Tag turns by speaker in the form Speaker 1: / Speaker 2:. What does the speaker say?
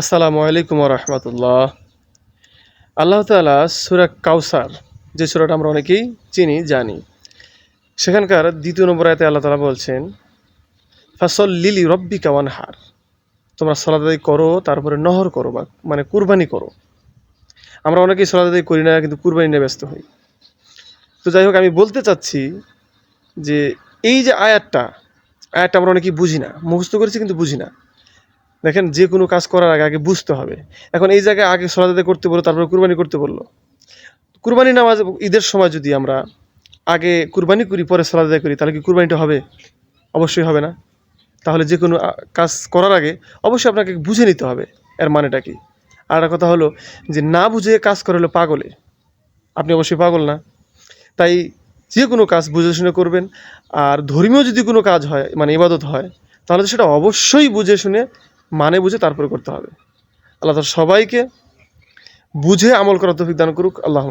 Speaker 1: আসসালামু আলাইকুম রহমতুল্লাহ আল্লাহ তালা সুরা কাউসার যে সুরাটা আমরা অনেকেই চিনি, জানি। সেখানকার দ্বিতীয় নম্বর আয়তে আল্লাহ তালা বলছেন, ফাসল লিলি রব্বি কাওয়ান হার তোমরা সলাদাই করো, তারপরে নহর করো বা মানে কুরবানি করো। আমরা অনেকেই সলাদাই করি না, কিন্তু কুরবানি নিয়ে ব্যস্ত হই। তো যাই হোক, আমি বলতে চাচ্ছি যে, এই যে আয়াতটা আয়াতটা আমরা অনেকেই বুঝি না, মুখস্থ করেছি কিন্তু বুঝি না। দেখেন যে কোনো কাজ করার আগে আগে বুঝতে হবে। এখন এই জায়গায় আগে সলাদাতে করতে বলল, তারপরে কুরবানি করতে বলল। কুরবানি নামাজ, ঈদের সময় যদি আমরা আগে কুরবানি করি, পরে সলাদায় করি, তাহলে কি কুরবানিটা হবে? অবশ্যই হবে না। তাহলে যে কোনো কাজ করার আগে অবশ্যই আপনাকে বুঝে নিতে হবে এর মানেটা কি। আর কথা হলো যে, না বুঝে কাজ করে হলো পাগলে। আপনি অবশ্যই পাগল না। তাই যে কোনো কাজ বুঝে শুনে করবেন। আর ধর্মীয় যদি কোনো কাজ হয় মানে ইবাদত হয়, তাহলে সেটা অবশ্যই বুঝে শুনে মানে বুঝে তারপরে করতে হবে। আল্লাহ তার সবাইকে বুঝে আমল করার তৌফিক দান করুক। আল্লাহ